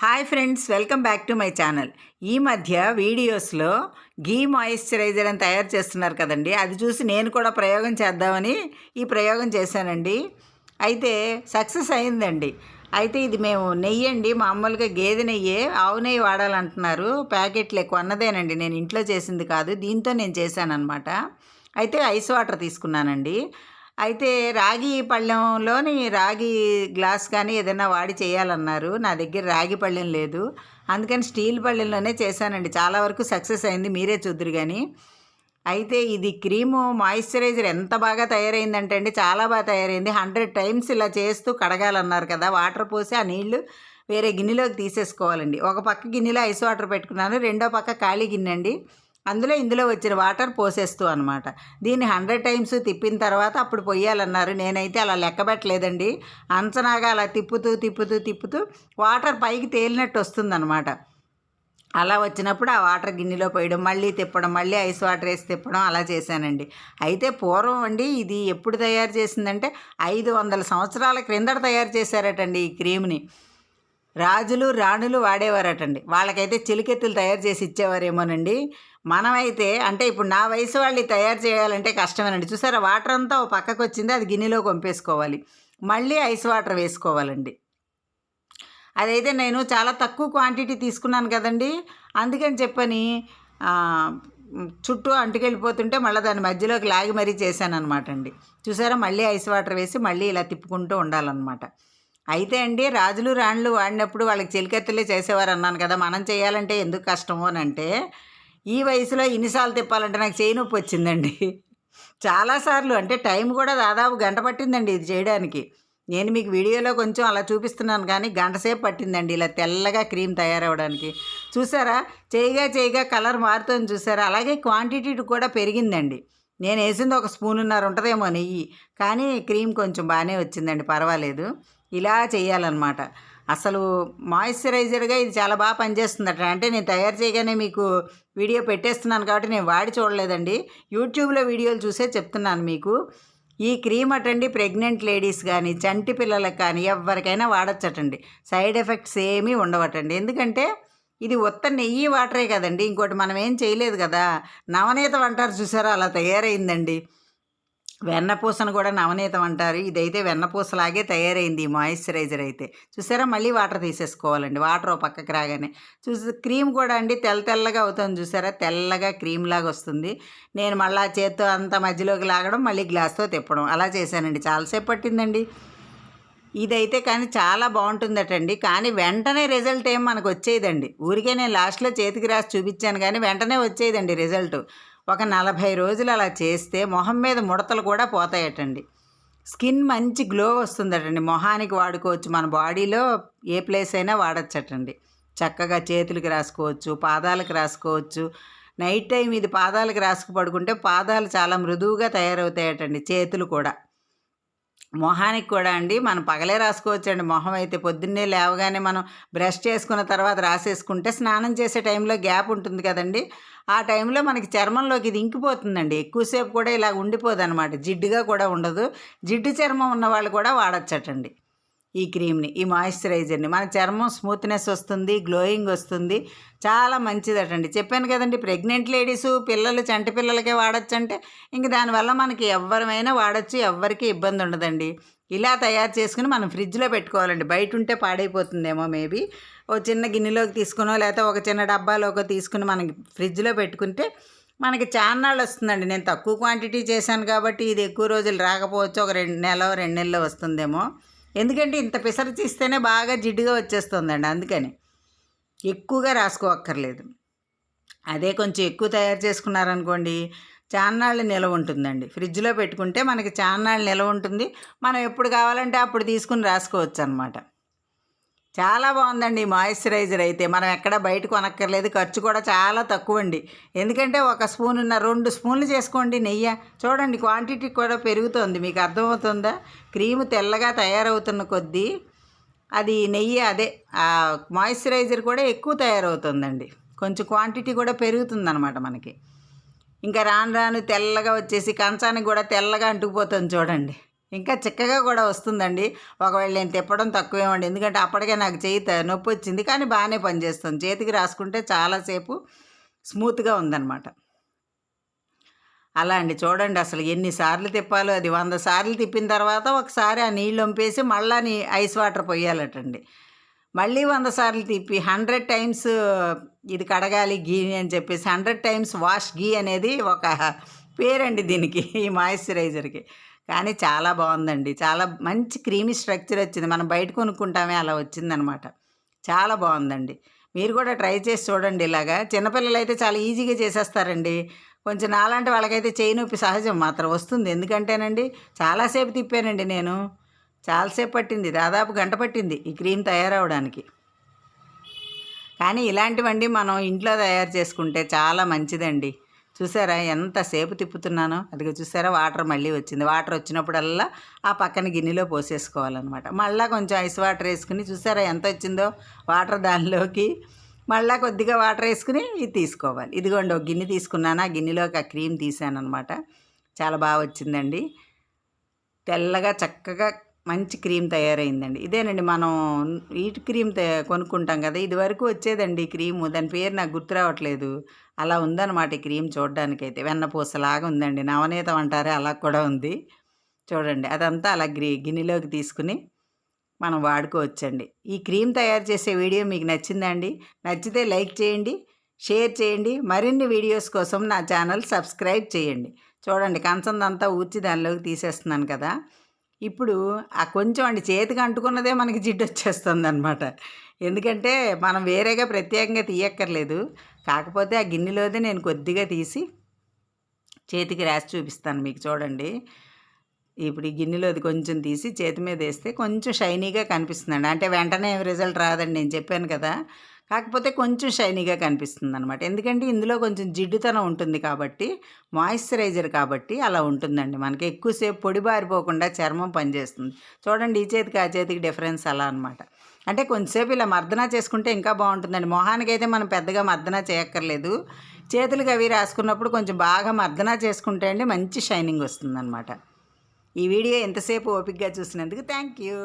Hi friends welcome back to my channel. ఈ మధ్య వీడియోస్లో గీ మాయిశ్చరైజర్ అని తయారు చేస్తున్నారు కదండి. అది చూసి నేను కూడా ప్రయోగం చేద్దామని ఈ ప్రయోగం చేశానండి. అయితే సక్సెస్ అయిందండి. అయితే ఇది మేము నెయ్యి అండి. మామూలుగా గేదె నెయ్యి ఆవు నెయ్యి వాడాలంటున్నారు. ప్యాకెట్లు ఎక్కువ అన్నదేనండి. నేను ఇంట్లో చేసింది కాదు. దీంతో నేను చేశాను అనమాట అయితే ఐస్ వాటర్ తీసుకున్నానండి. అయితే రాగి పళ్ళెంలోని రాగి గ్లాస్ కానీ ఏదైనా వాడి చేయాలన్నారు. నా దగ్గర రాగి పళ్ళెం లేదు. అందుకని స్టీల్ పళ్ళెంలోనే చేశానండి. చాలా వరకు సక్సెస్ అయింది మీరే చూద్దరు కానీ అయితే ఇది క్రీము మాయిశ్చరైజర్ ఎంత బాగా తయారైందంటే అండి చాలా బాగా తయారైంది. హండ్రెడ్ టైమ్స్ ఇలా చేస్తూ కడగాలన్నారు కదా వాటర్ పోసి ఆ నీళ్ళు వేరే గిన్నెలోకి తీసేసుకోవాలండి. ఒక పక్క గిన్నెలో ఐస్ వాటర్ పెట్టుకున్నాను రెండో పక్క ఖాళీ గిన్నె అండి. అందులో ఇందులో వచ్చిన వాటర్ పోసేస్తూ అనమాట దీన్ని హండ్రెడ్ టైమ్స్ తిప్పిన తర్వాత అప్పుడు పొయ్యాలన్నారు. నేనైతే అలా లెక్క పెట్టలేదండి. అంచనాగా అలా తిప్పుతూ తిప్పుతూ తిప్పుతూ వాటర్ పైకి తేలినట్టు వస్తుందన్నమాట. అలా వచ్చినప్పుడు ఆ వాటర్ గిన్నెలో పోయడం మళ్ళీ తిప్పడం మళ్ళీ ఐస్ వాటర్ వేసి తిప్పడం అలా చేశానండి. అయితే పూర్వం అండి ఇది ఎప్పుడు తయారు చేసిందంటే ఐదు వందల సంవత్సరాల క్రిందట తయారు చేశారటండి ఈ క్రీమ్ని. రాజులు రాణులు వాడేవారటండి. వాళ్ళకైతే చిలికెత్తులు తయారు చేసి ఇచ్చేవారేమోనండి. మనమైతే అంటే ఇప్పుడు నా వయసు వాళ్ళు తయారు చేయాలంటే కష్టమేనండి. చూసారా? వాటర్ అంతా ఓ పక్కకు వచ్చింది అది గిన్నెలో కొంపేసుకోవాలి. మళ్ళీ ఐస్ వాటర్ వేసుకోవాలండి. అదైతే నేను చాలా తక్కువ క్వాంటిటీ తీసుకున్నాను కదండి. అందుకని చెప్పని చుట్టూ అంటుకెళ్ళిపోతుంటే మళ్ళీ దాని మధ్యలోకి లాగి మరీ చేశాను అనమాట అండి చూసారా? మళ్ళీ ఐస్ వాటర్ వేసి మళ్ళీ ఇలా తిప్పుకుంటూ ఉండాలన్నమాట అయితే అండి రాజులు రాణులు వాడినప్పుడు వాళ్ళకి చెలికత్తలే చేసేవారు అన్నాను కదా. మనం చేయాలంటే ఎందుకు కష్టమో అని అంటే ఈ వయసులో ఇన్నిసార్లు తిప్పాలంటే నాకు చేయి నొప్పి వచ్చిందండి. చాలాసార్లు అంటే టైం కూడా దాదాపు గంట పట్టిందండి ఇది చేయడానికి. నేను మీకు వీడియోలో కొంచెం అలా చూపిస్తున్నాను కానీ గంటసేపు పట్టిందండి ఇలా తెల్లగా క్రీమ్ తయారవడానికి చూసారా? చేయగా చేయగా కలర్ మారుతుంది చూసారా? అలాగే క్వాంటిటీ కూడా పెరిగిందండి. నేను వేసింది ఒక స్పూనున్నర ఉంటుందేమో నెయ్యి. కానీ క్రీమ్ కొంచెం బాగానే వచ్చిందండి పర్వాలేదు. ఇలా చేయాలన్నమాట. అసలు మాయిశ్చరైజర్గా ఇది చాలా బాగా పనిచేస్తుందట. అంటే నేను తయారు చేయగానే మీకు వీడియో పెట్టేస్తున్నాను కాబట్టి నేను వాడి చూడలేదండి. యూట్యూబ్లో వీడియోలు చూసే చెప్తున్నాను మీకు. ఈ క్రీమ్ అటండి ప్రెగ్నెంట్ లేడీస్ కానీ చంటి పిల్లలకు కానీ ఎవరికైనా వాడచ్చటండి. సైడ్ ఎఫెక్ట్స్ ఏమీ ఉండవటండి. ఎందుకంటే ఇది ఉత్త నెయ్యి వాటరే కదండి. ఇంకోటి మనం ఏం చేయలేదు కదా. నవనీత వంటారు చూసారా? అలా తయారైందండి. వెన్నపూసను కూడా నవనీతం అంటారు. ఇదైతే వెన్నపూసలాగే తయారైంది ఈ మాయిశ్చరైజర్ అయితే. చూసారా? మళ్ళీ వాటర్ తీసేసుకోవాలండి. వాటర్ ఓ పక్కకి రాగానే. చూసి క్రీమ్ కూడా అండి తెల్ల తెల్లగా అవుతుంది చూసారా? తెల్లగా క్రీమ్ లాగా వస్తుంది. నేను మళ్ళీ ఆ చేత్తో అంతా మధ్యలోకి లాగడం మళ్ళీ గ్లాస్తో తిప్పడం. అలా చేశానండి. చాలాసేపు పట్టిందండి. ఇదైతే కానీ చాలా బాగుంటుందటండి. కానీ వెంటనే రిజల్ట్ ఏం మనకు వచ్చేదండి ఊరికే నేను లాస్ట్లో చేతికి రాసి చూపించాను కానీ వెంటనే వచ్చేదండి రిజల్ట్. ఒక నలభై రోజులు అలా చేస్తే మొహం మీద ముడతలు కూడా పోతాయటండి. స్కిన్ మంచి గ్లో వస్తుందటండి. మొహానికి వాడుకోవచ్చు. మన బాడీలో ఏ ప్లేస్ అయినా వాడచ్చటండి. చక్కగా చేతులకి రాసుకోవచ్చు పాదాలకు రాసుకోవచ్చు. నైట్ టైం ఇది పాదాలకు రాసుకు పడుకుంటే పాదాలు చాలా మృదువుగా తయారవుతాయటండి చేతులు కూడా. మొహానికి కూడా అండి. మనం పగలే రాసుకోవచ్చండి. మొహం అయితే పొద్దున్నే లేవగానే మనం బ్రష్ చేసుకున్న తర్వాత రాసేసుకుంటే స్నానం చేసే టైంలో గ్యాప్ ఉంటుంది కదండి. ఆ టైంలో మనకి చర్మంలోకి ఇది ఇంకిపోతుందండి. ఎక్కువసేపు కూడా ఇలా ఉండిపోదు అనమాట జిడ్డుగా కూడా ఉండదు. జిడ్డు చర్మం ఉన్న వాళ్ళు కూడా వాడచ్చటండి. ఈ క్రీమ్ని ఈ మాయిశ్చరైజర్ని. మన చర్మం స్మూత్నెస్ వస్తుంది గ్లోయింగ్ వస్తుంది. చాలా మంచిదటండి. చెప్పాను కదండి ప్రెగ్నెంట్ లేడీస్ పిల్లలు చంటి పిల్లలకే వాడచ్చు అంటే ఇంక దానివల్ల మనకి ఎవరమైనా వాడచ్చు ఎవరికి ఇబ్బంది ఉండదండి. ఇలా తయారు చేసుకుని మనం ఫ్రిడ్జ్లో పెట్టుకోవాలండి. బయట ఉంటే పాడైపోతుందేమో మేబీ ఓ చిన్న గిన్నెలోకి తీసుకునో లేకపోతే ఒక చిన్న డబ్బాలోకి తీసుకుని మనకి ఫ్రిడ్జ్లో పెట్టుకుంటే మనకి చాన్నాళ్ళు వస్తుందండి. నేను తక్కువ క్వాంటిటీ చేశాను కాబట్టి ఇది ఎక్కువ రోజులు రాకపోవచ్చు ఒక రెండు నెల రెండు నెలలు వస్తుందేమో. ఎందుకంటే ఇంత పిసరు తీస్తేనే బాగా జిడ్డుగా వచ్చేస్తుందండి అందుకని. ఎక్కువగా రాసుకోక్కర్లేదు. అదే కొంచెం ఎక్కువ తయారు చేసుకున్నారనుకోండి చాన్నాళ్ళు నిలవ ఉంటుందండి. ఫ్రిడ్జ్లో పెట్టుకుంటే మనకి చాన్నాళ్ళు నిలవ ఉంటుంది. మనం ఎప్పుడు కావాలంటే అప్పుడు తీసుకుని రాసుకోవచ్చు అనమాట చాలా బాగుందండి ఈ మాయిశ్చరైజర్ అయితే. మనం ఎక్కడ బయట కొనక్కర్లేదు ఖర్చు కూడా చాలా తక్కువ అండి ఎందుకంటే ఒక స్పూన్ ఉన్న రెండు స్పూన్లు చేసుకోండి నెయ్యి. చూడండి క్వాంటిటీ కూడా పెరుగుతుంది. మీకు అర్థమవుతుందా? క్రీము తెల్లగా తయారవుతున్న కొద్దీ అది నెయ్యి అదే మాయిశ్చరైజర్ కూడా ఎక్కువ తయారవుతుందండి. కొంచెం క్వాంటిటీ కూడా పెరుగుతుందన్నమాట మనకి. ఇంకా రాను రాను తెల్లగా వచ్చేసి కంచానికి కూడా తెల్లగా అంటుకుపోతుంది చూడండి. ఇంకా చిక్కగా కూడా వస్తుందండి. ఒకవేళ నేను తిప్పడం తక్కువేమండి. ఎందుకంటే అప్పటికే నాకు చేయి నొప్పి వచ్చింది. కానీ బాగానే పనిచేస్తుంది. చేతికి రాసుకుంటే చాలాసేపు స్మూత్గా ఉందన్నమాట. అలా అండి. చూడండి అసలు ఎన్నిసార్లు తిప్పాలో. అది వంద సార్లు తిప్పిన తర్వాత ఒకసారి ఆ నీళ్ళు వంపేసి మళ్ళా నీ ఐస్ వాటర్ పోయాలటండి మళ్ళీ వంద సార్లు తిప్పి హండ్రెడ్ టైమ్స్ ఇది కడగాలి గీ అని చెప్పేసి హండ్రెడ్ టైమ్స్ వాష్ గీ అనేది ఒక పేరండి దీనికి ఈ మాయిశ్చరైజర్కి. కానీ చాలా బాగుందండి. చాలా మంచి క్రీమీ స్ట్రక్చర్ వచ్చింది. మనం బయట కొనుక్కుంటామే అలా వచ్చిందనమాట. చాలా బాగుందండి. మీరు కూడా ట్రై చేసి చూడండి ఇలాగా. చిన్నపిల్లలు అయితే చాలా ఈజీగా చేసేస్తారండి. కొంచెం నాలాంటి వాళ్ళకైతే చేయి నొప్పి సహజం మాత్రం వస్తుంది. ఎందుకంటేనండి చాలాసేపు తిప్పానండి నేను. చాలాసేపు పట్టింది. దాదాపు గంట పట్టింది ఈ క్రీమ్ తయారవడానికి. కానీ ఇలాంటివండి మనం ఇంట్లో తయారు చేసుకుంటే చాలా మంచిదండి. చూసారా ఎంతసేపు తిప్పుతున్నానో? అదిగో చూసారా? వాటర్ మళ్ళీ వచ్చింది. వాటర్ వచ్చినప్పుడల్లా ఆ పక్కన గిన్నెలో పోసేసుకోవాలన్నమాట. మళ్ళీ కొంచెం ఐస్ వాటర్ వేసుకుని చూసారా ఎంత వచ్చిందో? వాటర్ దానిలోకి మళ్ళీ కొద్దిగా వాటర్ వేసుకుని ఇది తీసుకోవాలి. ఇదిగోండి ఒక గిన్నె తీసుకున్నాను. ఆ గిన్నెలోకి ఆ క్రీమ్ తీసాను అనమాట చాలా బాగా వచ్చిందండి. తెల్లగా చక్కగా మంచి క్రీమ్ తయారైందండి. ఇదేనండి మనం వీటి క్రీమ్ కొనుక్కుంటాం కదా ఇది వరకు వచ్చేదండి ఈ క్రీము. దాని పేరు నాకు గుర్తు రావట్లేదు. అలా ఉందన్నమాట ఈ క్రీమ్ చూడడానికైతే. వెన్నపూసలాగా ఉందండి. నవనీతం అంటారే అలా కూడా ఉంది. చూడండి అదంతా అలా గ్రీ గిన్నెలోకి తీసుకుని మనం వాడుకోవచ్చండి. ఈ క్రీమ్ తయారు చేసే వీడియో మీకు నచ్చిందండి నచ్చితే లైక్ చేయండి షేర్ చేయండి మరిన్ని వీడియోస్ కోసం నా ఛానల్ సబ్స్క్రైబ్ చేయండి. చూడండి కంచందంతా ఊడ్చి దానిలోకి తీసేస్తున్నాను కదా. ఇప్పుడు ఆ కొంచెం అండి చేతికి అంటుకున్నదే మనకి జిడ్డు వచ్చేస్తుంది అనమాట ఎందుకంటే మనం వేరేగా ప్రత్యేకంగా తీయక్కర్లేదు. కాకపోతే ఆ గిన్నెలోదే నేను కొద్దిగా తీసి చేతికి రాసి చూపిస్తాను మీకు చూడండి. ఇప్పుడు ఈ గిన్నెలోది కొంచెం తీసి చేతి మీద వేస్తే కొంచెం షైనీగా కనిపిస్తుందండి. అంటే వెంటనే ఏం రిజల్ట్ రాదండి. నేను చెప్పాను కదా. కాకపోతే కొంచెం షైనీగా కనిపిస్తుంది అనమాట ఎందుకంటే ఇందులో కొంచెం జిడ్డుతనం ఉంటుంది కాబట్టి మాయిశ్చరైజర్ కాబట్టి అలా ఉంటుందండి. మనకి ఎక్కువసేపు పొడి బారిపోకుండా చర్మం పనిచేస్తుంది. చూడండి ఈ చేతికి ఆ చేతికి డిఫరెన్స్ అలా అనమాట అంటే కొంచెంసేపు ఇలా మర్దన చేసుకుంటే ఇంకా బాగుంటుందండి. మొహానికి అయితే మనం పెద్దగా మర్దన చేయక్కర్లేదు. చేతులకి అవి రాసుకున్నప్పుడు కొంచెం బాగా మర్దన చేసుకుంటే అండి మంచి షైనింగ్ వస్తుందన్నమాట. ఈ వీడియో ఎంతసేపు ఓపిక్గా చూసినందుకు థ్యాంక్ యూ.